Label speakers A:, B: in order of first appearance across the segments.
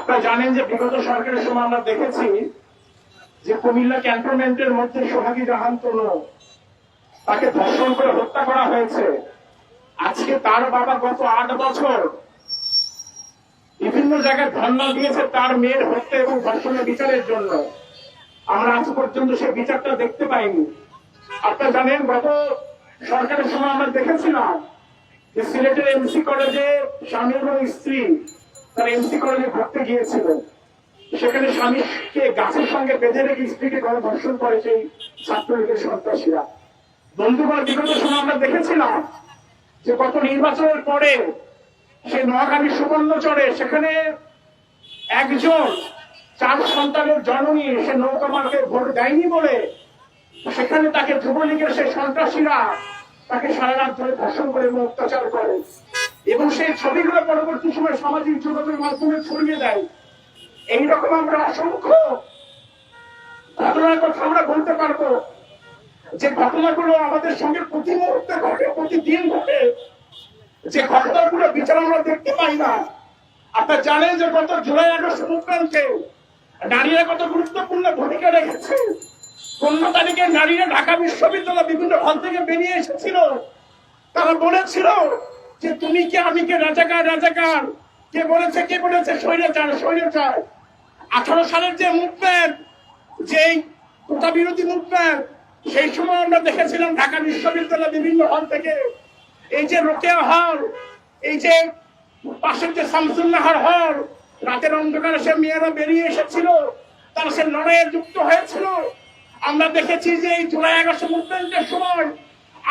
A: আপনারা জানেন যে বিগত সরকারের সময় আমরা দেখেছি যে কুমিল্লা ক্যান্টনমেন্টের মধ্যে সোহাগী জাহান তনু তাকে ধর্ষণ করে হত্যা করা হয়েছে। আজকে তার বাবা গত আট বছর বিভিন্ন জায়গায় ধর্ণা দিয়েছে তার মেয়ের হত্যা এবং ধর্ষণের বিচারের জন্য। আমরা আজ পর্যন্ত সে বিচারটা দেখতে পাইনি। আপনারা জানেন, গত সরকারের সময় আমরা দেখেছিলাম যে সিলেটের এমসি কলেজে স্বামী এবং স্ত্রী তারা এমসি কলেজে ঘুরতে গিয়েছিল সেখানে স্বামীকে গাছের সঙ্গে বেঁধে রেখে স্ত্রীকে গণধর্ষণ করে সেই ছাত্রলীগের সন্ত্রাসীরা। বন্ধুগণ, বিগত সময় আমরা দেখেছিলাম যে গত নির্বাচনের পরে সে নোয়াখালী সুবর্ণচরে সেখানে একজন চার সন্তানের জননী সে নৌকা মার্কে ভোট দেয়নি বলে সেখানে তাকে যুবলীগের সেই সন্ত্রাসীরা তাকে সারা রাত ধরে ধর্ষণ করে এবং অত্যাচার করে। এবং সেই ছবিগুলো পরবর্তী সময় সামাজিক যোগাযোগের মাধ্যমে ছড়িয়ে দেয়। এইরকম আমরা অসংখ্য ঘটনার কথা আমরা বলতে পারব। যে ঘটনাগুলো আমাদের সঙ্গে প্রতি মুহূর্তে ঘটে, প্রতিদিন ঘটে, যে ঘটনাগুলো বিচার আমরা দেখতে পাই না। আপনারা জানেন যে গত জুলাই আগস্ট মুভমেন্টে নারীরা কত গুরুত্বপূর্ণ ভূমিকা রেখেছে? পনেরো তারিখে নারীরা ঢাকা বিশ্ববিদ্যালয় বিভিন্ন হল থেকে বেরিয়ে এসেছিল। তারা বলেছিল যে তুমি কে, আমি কে, রাজাকার রাজাকার? কে বলেছে কে বলেছে? স্বৈরাচার স্বৈরাচার। আঠারো সালের যে মুভমেন্ট, যেই কোটা বিরোধী মুভমেন্ট, সেই সময় আমরা দেখেছিলাম ঢাকা বিশ্ববিদ্যালয় বিভিন্ন হল থেকে। এই যে রোকেয়া হল, এই যে পাশের যে শামসুল্লাহর হল, রাতের অন্ধকারে সে মেয়েরা বেরিয়ে এসেছিল, তারা সে লড়াইয়ে যুক্ত হয়েছিল। আমরা দেখেছি যে এই জুলাই আগস্ট মুভমেন্টের সময়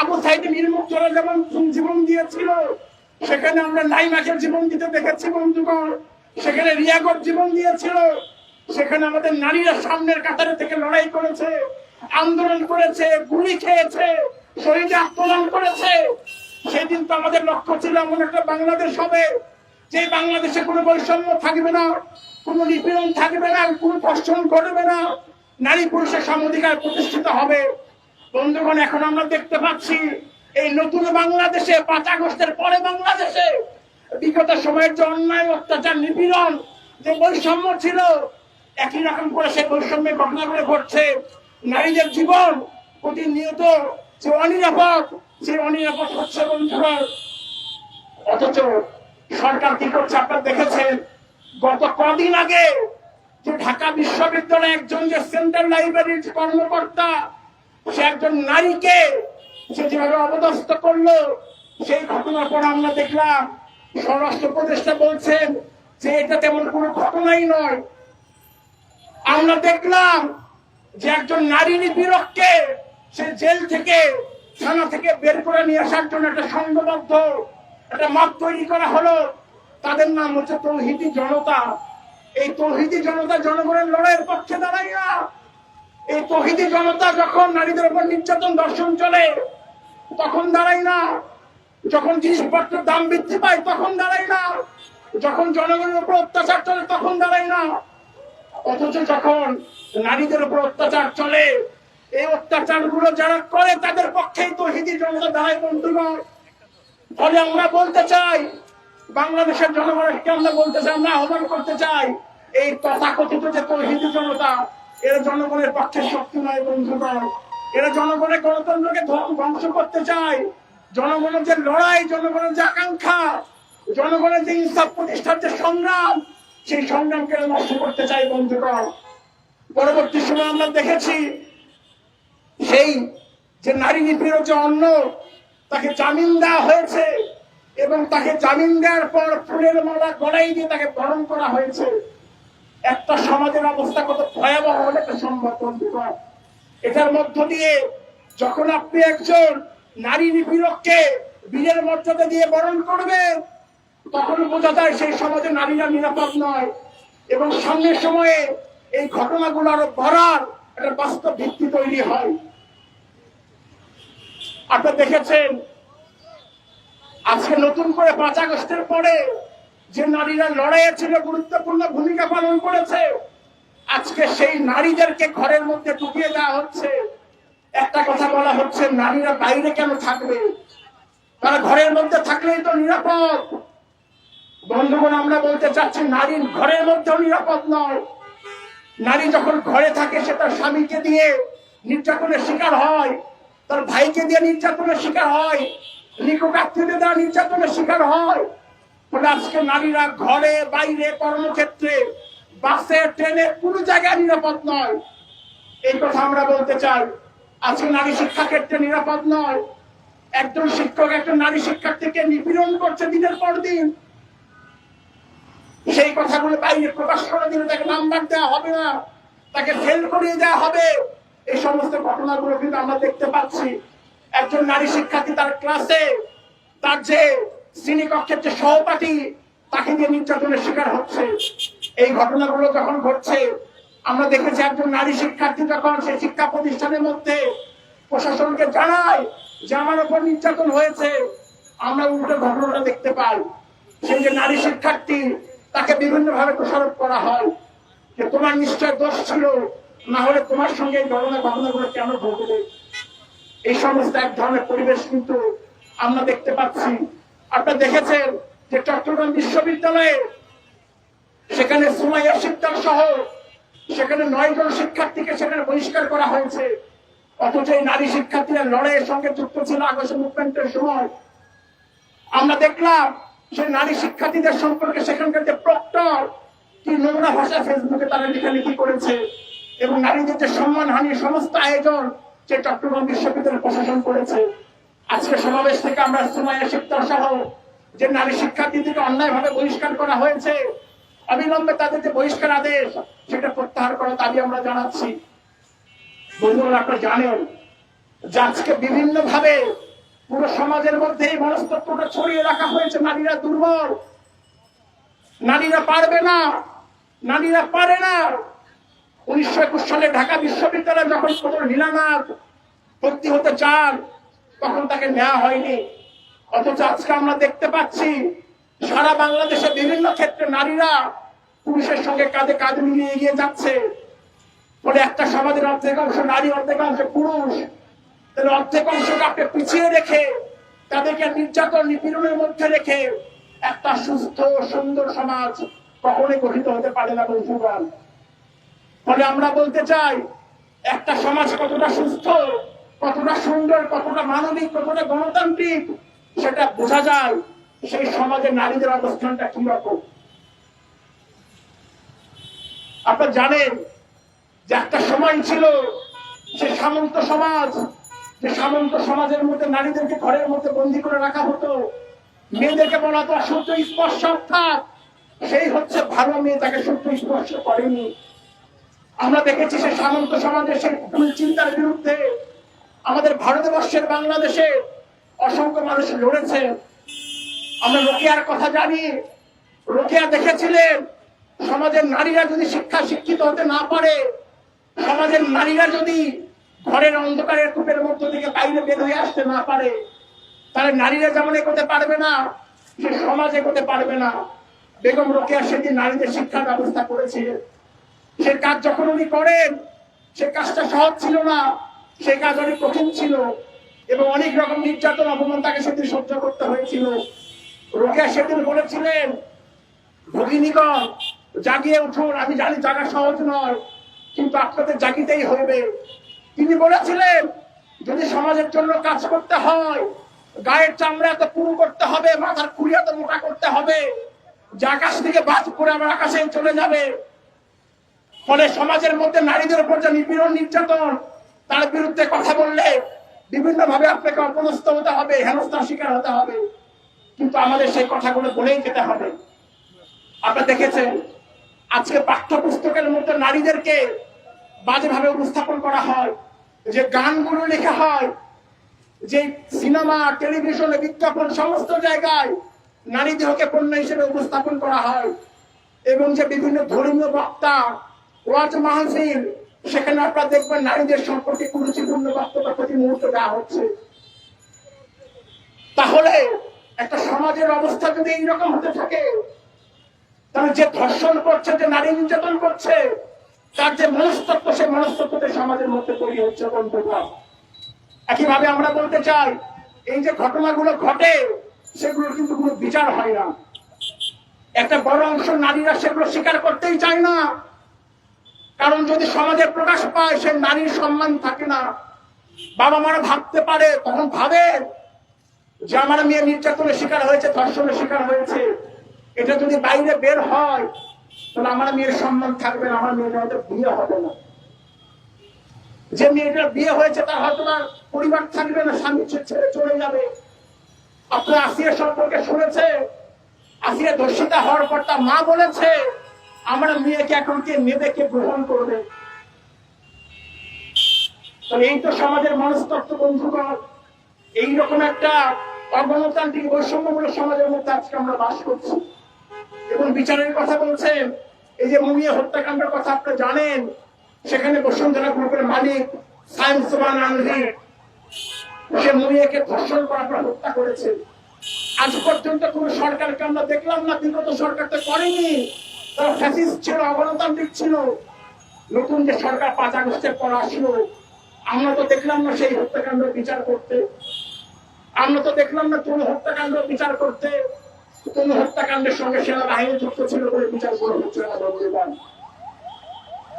A: আবু সাইদ নির্মুখ যেমন জীবন দিয়েছিল, সেখানে আমরা নাইমাকের জীবন দিতে দেখেছি, বন্ধুগণ। সেখানে রিয়াগর জীবন দিয়েছিল, সেখানে আমাদের নারীরা সামনের কাতারে থেকে লড়াই করেছে, আন্দোলন করেছে, গুলি খেয়েছে, শহীদে আত্মদান করেছে। সেদিন তো আমাদের লক্ষ্য ছিল এমন একটা বাংলাদেশ হবে যে বাংলাদেশে কোনো বৈষম্য থাকবে না, কোনো নিপীড়ন থাকবে না, কোনো ধর্ষণ ঘটবে না, নারী পুরুষের সমধিকার প্রতিষ্ঠিত হবে। বন্ধুগণ, এখন আমরা দেখতে পাচ্ছি এই নতুন বাংলাদেশে পাঁচ আগস্টের পরে বাংলাদেশে বিগত সময়ের যে অন্যায়, অত্যাচার, নিপীড়ন যে বৈষম্য ছিল, একই রকম করে সেই বৈষম্যের ঘটনাগুলো ঘটছে। নারীদের জীবন প্রতিনিয়ত যে অনিরাপদ সে অনিরাপদ হচ্ছে বন্ধুগণ অথচ সরকার কি করছে আপনারা দেখেছেন? গত কদিন আগে যে ঢাকা বিশ্ববিদ্যালয়ে একজন যে সেন্ট্রাল লাইব্রেরির কর্মকর্তা সে একজন নারীকে সে যেভাবে অবদস্ত করল, সেই ঘটনার পর আমরা দেখলাম স্বরাষ্ট্র উপদেষ্টা বলছেন যে এটা তেমন কোনো ঘটনাই নয়। আমরা দেখলাম যে একজন নারী নিপীড়ককে সে জেল থেকে, থানা থেকে বের করে নিয়ে আসার জন্য একটা সংঘবদ্ধ, একটা মত তৈরি করা হলো। তাদের নাম হচ্ছে তৌহিদি জনতা। এই তৌহিদি জনতা জনগণের লড়াইয়ের পক্ষে দাঁড়ায় না এই তৌহিদি জনতা যখন নারীদের উপর নির্যাতন দর্শন চলে, তখন দাঁড়াই না। যখন জিনিসপত্রের দাম বৃদ্ধি পায়, তখন দাঁড়াই না। যখন জনগণের উপর অত্যাচার চলে, তখন দাঁড়াই না। অথচ যখন নারীদের উপর অত্যাচার চলে, এই অত্যাচারগুলো যারা করে, তাদের পক্ষেই তো হিদি জনতা দাঁড়ায়, বন্ধুগণ। ফলে আমরা বলতে চাই, বাংলাদেশের জনগণকে আমরা বলতে চাই, আমরা আহ্বান করতে চাই, এই তথাকথিত যে হিন্দু জনতা এরা জনগণের পক্ষে শক্তি নয় বন্ধুগণ এরা জনগণের গণতন্ত্রকে ধ্বং- ধ্বংস করতে চায়। জনগণের যে লড়াই, জনগণের যে আকাঙ্ক্ষা, জনগণের যে ইনসাফ প্রতিষ্ঠার যে সংগ্রাম, সেই সংগ্রামকে নষ্ট করতে চাই বন্ধুগণ পরবর্তী সময় আমরা দেখেছি, সেই যে নারী নিপীড়ক যে অন্য তাকে জামিন দেওয়া হয়েছে এবং তাকে জামিন দেওয়ার পর ফুলের মালা গড়াই দিয়ে তাকে বরণ করা হয়েছে। একটা সমাজের অবস্থা কত ভয়াবহ হলে একটা সম্ভব এটার মধ্য দিয়ে যখন আপনি একজন নারী নিপীড়ককে বীরের মর্যাদা দিয়ে বরণ করবেন, তখন বোঝা যায় সেই সমাজে নারীরা নিরাপদ নয়। এবং সঙ্গে সময়ে এই ঘটনাগুলো আরও ভরার একটা বাস্তব ভিত্তি তৈরি হয়। আপনারা দেখেছেন, আজকে নতুন করে পাঁচ আগস্টের পরে যে নারীরা লড়াইয়ে ছিল, গুরুত্বপূর্ণ ভূমিকা পালন করেছে। আজকে সেই নারীদেরকে ঘরের মধ্যে ঢুকিয়ে দেওয়া হচ্ছে। একটা কথা বলা হচ্ছে, নারীরা বাইরে কেন থাকবে? তারা ঘরের মধ্যে থাকলেই তো নিরাপদ। বন্ধুগণ, আমরা বলতে চাচ্ছি নারীর ঘরের মধ্যেও নিরাপদ নয়। নারী যখন ঘরে থাকে, সে তার স্বামীকে দিয়ে নির্যাতনের শিকার হয়, তার ভাইকে দিয়ে নির্যাতনের শিকার হয় নিকট আত্মীয়দের দ্বারা নির্যাতনের শিকার হয়। আজকে নারীরা ঘরে, বাইরে, কর্মক্ষেত্রে, বাসে, ট্রেনে, কোনো জায়গায় নিরাপদ নয়। এই কথা আমরা বলতে চাই, আজকে নারী শিক্ষা ক্ষেত্রে নিরাপদ নয়। একজন শিক্ষক একজন নারী শিক্ষার্থীকে নিপীড়ন করছে দিনের পর দিন। সেই কথাগুলো বাইরে প্রকাশ করে দিলে তাকে নাম্বার দেওয়া হবে না, তাকে ফেল করিয়ে দেওয়া হবে। এই সমস্ত ঘটনাগুলো কিন্তু আমরা দেখতে পাচ্ছি। একজন নারী শিক্ষার্থী তার ক্লাসে, তার যে শ্রেণীকক্ষের যে সহপাঠী, তাকে দিয়ে নির্যাতনের শিকার হচ্ছে। এই ঘটনাগুলো যখন ঘটছে, আমরা দেখেছি একজন নারী শিক্ষার্থী যখন সেই শিক্ষা প্রতিষ্ঠানের মধ্যে প্রশাসনকে জানায় যে আমার উপর নির্যাতন হয়েছে, আমরা উল্টো ঘটনাটা দেখতে পাই। সেই যে নারী শিক্ষার্থী, তাকে বিভিন্ন ভাবে দোষারোপ করা হয় যে তোমার নিশ্চয় দোষ ছিল, না হলে তোমার সঙ্গে এই ধরনের ঘটনাগুলো কেন ঘটবে? এই সমস্ত এক ধরনের পরিবেশ কিন্তু আমরা দেখতে পাচ্ছি। আপনারা দেখেছেন যে চট্টগ্রাম বিশ্ববিদ্যালয়ে সেখানে সুমাইয়া শিকদার সহ সেখানে নয় জন শিক্ষার্থীকে সেখানে বহিষ্কার করা হয়েছে। অথচ এই নারী শিক্ষার্থীরা লড়াইয়ের সঙ্গে যুক্ত ছিল আগস্ট মুভমেন্টের সময়। আমরা দেখলাম সে নারী শিক্ষার্থীদের সম্পর্কে সেখানকার যে প্রক্টর কি নোংরা ভাষা ফেসবুকে তারা লেখালেখি করেছে এবং নারীদের যে সম্মানহানি সমস্ত আয়োজন যে চট্টগ্রাম বিশ্ববিদ্যালয় প্রশাসন করেছে। আজকে সমাবেশ থেকে আমরা সুমাইয়া শিকদার সহ যে নারী শিক্ষার্থীদেরকে অন্যায়ভাবে বহিষ্কার করা হয়েছে, অবিলম্বে তাদের যে বহিষ্কার আদেশ, সেটা প্রত্যাহার করার দাবি আমরা জানাচ্ছি। বন্ধুরা, আপনারা জানেন যে আজকে বিভিন্ন ভাবে পুরো সমাজের মধ্যে এই মনস্তত্বটা ছড়িয়ে রাখা হয়েছে। নারীরা দুর্বল, নারীরা পারবে না, নারীরা পারে না। উনিশশো একুশ সালে ঢাকা বিশ্ববিদ্যালয়ে যখন নীলানাথ ভর্তি হতে চান তখন তাকে নেওয়া হয়নি। অথচ আজকে আমরা দেখতে পাচ্ছি, সারা বাংলাদেশে বিভিন্ন ক্ষেত্রে নারীরা পুরুষের সঙ্গে কাঁধে কাঁধ মিলিয়ে এগিয়ে যাচ্ছে। ফলে একটা সমাজের অর্ধেক অংশ নারী, অর্ধেক অংশ পুরুষ। তাহলে অর্ধেক অংশকে আপনি পিছিয়ে রেখে, তাদেরকে নির্যাতন, নিপীড়নের মধ্যে রেখে একটা সুস্থ, সুন্দর সমাজ কখনোই গঠিত হতে পারে না বন্ধুগণ ফলে আমরা বলতে চাই, একটা সমাজ কতটা সুস্থ কতটা সুন্দর, কতটা মানবিক, কতটা গণতান্ত্রিক, সেটা বোঝা যায় সেই সমাজে নারীদের অবস্থানটা কি রকম আপনারা জানেন যে একটা সময় ছিল সে সামন্ত সমাজ, যে সামন্ত সমাজের মধ্যে নারীদেরকে ঘরের মধ্যে বন্দি করে রাখা হতো। মেয়েদেরকে বলা তো সূর্য স্পর্শ, অর্থাৎ সেই হচ্ছে ভালো মেয়ে তাকে সূর্য স্পর্শ করেনি। আমরা দেখেছি সে সামন্ত সমাজের সেই ভুল চিন্তার বিরুদ্ধে আমাদের ভারতবর্ষের বাংলাদেশে অসংখ্য মানুষ লড়েছে। আমরা রোকেয়ার কথা জানি। রোকেয়া দেখেছিলেন, সমাজের নারীরা যদি শিক্ষা শিক্ষিত হতে না পারে, সমাজের নারীরা যদি ঘরের অন্ধকারের কূপের মধ্য থেকে বাইরে বের হয়ে আসতে না পারে, তাহলে নারীরা যেমন এগোতে পারবে না, সে সমাজ এগোতে পারবে না। বেগম রোকেয়া সেদিন নারীদের শিক্ষার ব্যবস্থা করেছিলেন। সে কাজ যখন উনি করেন, সে কাজটা সহজ ছিল না। সে কাজ অনেক কঠিন ছিল এবং অনেক রকম নির্যাতন, অপমান তাকে সেদিন সহ্য করতে হয়েছিল। রোকেয়া সেদিন বলেছিলেন, ভগিনীগণ, জাগিয়ে উঠুন, আমি জানি জাগা সহজ নয়, কিন্তু আপনাদের জাগিতেই হইবে। তিনি বলেছিলেন, যদি সমাজের জন্য কাজ করতে হয়, গায়ের চামড়া এত পুরু করতে হবে, মাথার খুলি এত মোটা করতে হবে, যে আকাশ থেকে বাজ করে আমার আকাশে চলে যাবে। ফলে সমাজের মধ্যে নারীদের উপর যে নিপীড়ন, নির্যাতন তার বিরুদ্ধে কথা বললে বিভিন্ন ভাবে আপনাকে অপদস্থ হতে হবে, হেনস্থার শিকার হতে হবে। কিন্তু আমাদের সেই কথাগুলো বলেই যেতে হবে। আপনারা দেখেছেন, আজকে পাঠ্যপুস্তকের মতো নারীদেরকে বাজেভাবে উপস্থাপন করা হয়। যে গানগুলো লেখা হয়, যে সিনেমা, টেলিভিশনে, বিজ্ঞাপন, সমস্ত জায়গায় নারী দেহকে পণ্য হিসেবে উপস্থাপন করা হয়। এবং যে বিভিন্ন ধর্মীয় বক্তা, ওয়াজ মাহফিল সেখানে আপনারা দেখবেন নারীদের সম্পর্কে কুরুচিপূর্ণ বক্তব্য প্রতি মুহূর্তে দেওয়া হচ্ছে। তাহলে একটা সমাজের অবস্থা যদি এইরকম হতে থাকে, তাহলে যে ধর্ষণ করছে, যে নারী নির্যাতন করছে, তার যে মনস্তত্ব, সে মনস্তত্বতে সমাজের মধ্যে তৈরি হচ্ছে বন্ধুরা একইভাবে আমরা বলতে চাই, এই যে ঘটনাগুলো ঘটে, সেগুলোর কিন্তু কোনো বিচার হয় না। একটা বড় অংশ নারীরা সেগুলো স্বীকার করতেই চায় না। কারণ যদি সমাজে প্রকাশ পায় সে নারীর সম্মান থাকে না, বাবা মারা ভাবতে পারে, তখন ভাবে যে আমার মেয়ে নির্যাতনের শিকার হয়েছে, ধর্ষণের শিকার হয়েছে। এটা যদি বাইরে বের হয়, তাহলে আমার মেয়ের সম্মান থাকবে না, আমার মেয়েটা হয়তো বিয়ে হবে না। যে মেয়েটার বিয়ে হয়েছে, তার হয়তো না পরিবার থাকবে না, স্বামী ছেড়ে চলে যাবে। আপনার আসিয়া সম্পর্কে শুনেছে, আসিয়া ধর্ষিতা হওয়ার পর তার মা বলেছে আমার মেয়েকে এখন কে? নেবে কে গ্রহণ করবে। এই তো সমাজের মনস্তত্ব বন্ধুগণ এইরকম একটা অগণতান্ত্রিক বৈষম্যমূলক সমাজের মধ্যে আজকে আমরা বাস করছি। এবং বিচারের কথা বলছেন, এই যে মুমিয়া হত্যাকাণ্ডের কথা আপনি জানেন, সেখানে বসুন্ধরা গ্রুপের মালিক সায়েন্স আনজি, সে মুমিয়াকে ধর্ষণ করার পর হত্যা করেছে আজ পর্যন্ত কোন সরকারকে আমরা দেখলাম না, বিগত সরকার তো করেনি। তারা ফ্যাসিস্ট ছিল অগণতান্ত্রিক ছিল। নতুন যে সরকার পাঁচ আগস্টের পর আসলো, আমরা তো দেখলাম না সেই হত্যাকাণ্ড বিচার করতে। আমরা তো দেখলাম না কোন হত্যাকাণ্ড বিচার করতে। কোন হত্যাকাণ্ডের সঙ্গে সেনাবাহিনী যুক্ত ছিল বলে বিচার করা হচ্ছে না।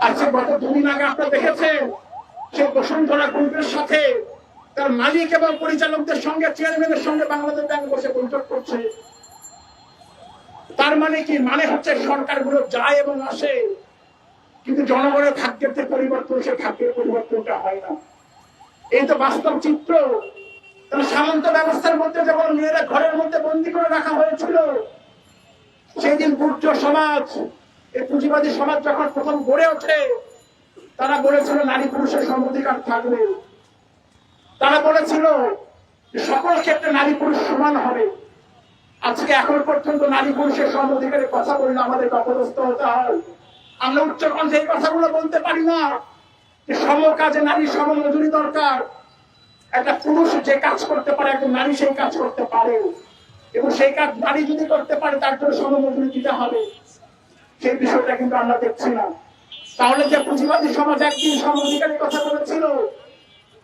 A: আজকে গত দুদিন আগে আপনারা দেখেছেন, সেই বসুন্ধরা গ্রুপের সাথে তার মালিক এবং পরিচালকদের সঙ্গে চেয়ারম্যানের সঙ্গে বাংলাদেশ ব্যাংক বসে বৈঠক করছে। তার মানে কি? মানে হচ্ছে সরকারগুলো যায় এবং আসে, কিন্তু জনগণের ভাগ্যের যে পরিবর্তন সে ভাগ্যের পরিবর্তনটা হয় না। এই তো বাস্তব চিত্র। সামন্ত ব্যবস্থার মধ্যে যখন মেয়েরা ঘরের মধ্যে বন্দি করে রাখা হয়েছিল সেই দিন পূর্য সমাজ, এই পুঁজিবাদী সমাজ যখন প্রথম গড়ে ওঠে, তারা বলেছিল নারী পুরুষের সমধিকার থাকবে। তারা বলেছিল সকল ক্ষেত্রে নারী পুরুষ সমান হবে। আজকে এখন পর্যন্ত নারী পুরুষের সমধিকারের কথা বললে আমাদের অপদস্থ হতে হয়। আমরা উচ্চ কণ্ঠে এই কথাগুলো বলতে পারি না। যে সম কাজে নারী সম মজুরি দরকার। একটা পুরুষ যে কাজ করতে পারে, একজন নারী সেই কাজ করতে পারে। এবং সেই কাজ নারী যদি করতে পারে, তার জন্য সম মজুরি দিতে হবে। সেই বিষয়টা কিন্তু আমরা দেখছি না। তাহলে যে পুঁজিবাদী সমাজ একদিন সম অধিকারের কথা বলেছিল,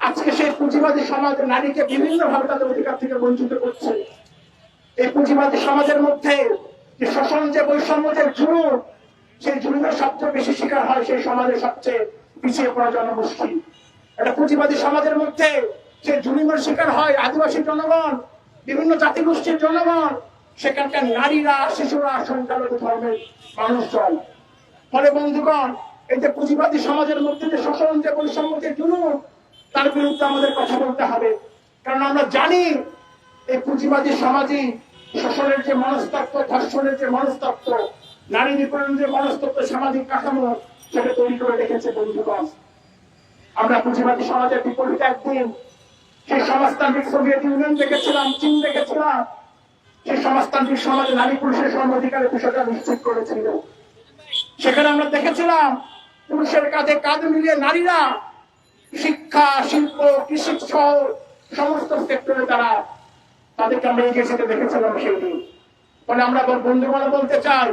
A: আজকে সেই পুঁজিবাদী সমাজ নারীকে বিভিন্ন ভাবে তাদের অধিকার থেকে বঞ্চিত করছে। এই পুঁজিবাদী সমাজের মধ্যে যে শোষণ, যে বৈষম্য, যে জুলুম, সেই জুলুমের সবচেয়ে বেশি শিকার হয় সেই সমাজে সবচেয়ে পিছিয়ে পড়া জনগোষ্ঠী। একটা পুঁজিবাদী সমাজের মধ্যে সেই জুলুমের শিকার হয় আদিবাসী জনগণ, বিভিন্ন জাতিগোষ্ঠীর জনগণ, সেখানকার নারীরা, শিশুরা, সংখ্যালঘু ধর্মের মানুষজন। ফলে বন্ধুগণ, এই যে পুঁজিবাদী সমাজের মধ্যে যে শোষণ, যে বৈষম্য, যে তার বিরুদ্ধে আমাদের কথা বলতে হবে। কারণ আমরা জানি এই পুঁজিবাদী সমাজই শোষণের যে মনস্তত্ব, ধর্ষণের যে মনস্তত্ব, নারী নিপীড়নের যে মনস্তত্ব, সামাজিক কাঠামো, সেটা তৈরি করে রেখেছে বন্ধুগণ। আমরা পুঁজিবাদী সমাজের বিপরীতে একদিন। সেই সমাজতান্ত্রিক সোভিয়েত ইউনিয়ন দেখেছিলাম, চীন দেখেছিলাম। সেই সমাজতান্ত্রিক সমাজে নারী পুরুষের সম অধিকারের বিষয়টা নিশ্চিত করেছিল। সেখানে আমরা দেখেছিলাম, পুরুষের কাঁধে কাঁধ মিলিয়ে নারীরা শিক্ষা, শিল্প কৃষি সহ সমস্ত সেক্টরে তারা তাদেরকে আমরা এগিয়ে যেতে দেখেছিলাম সেই দিন আমরা বন্ধু বলে বলতে চাই,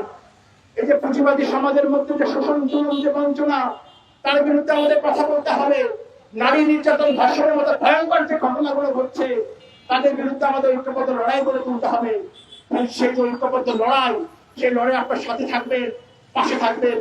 A: এই যে পুঁজিবাদী সমাজের মধ্যে যে শোষণ যে বঞ্চনা, তার বিরুদ্ধে আমাদের কথা বলতে হবে। নারী নির্যাতন, ধর্ষণের মতো ভয়ঙ্কর যে ঘটনাগুলো ঘটছে, তাদের বিরুদ্ধে আমাদের ঐক্যবদ্ধ লড়াই করে তুলতে হবে। সেই যে ঐক্যবদ্ধ লড়াই, সেই লড়াই আপনার সাথে থাকবে, পাশে থাকবে।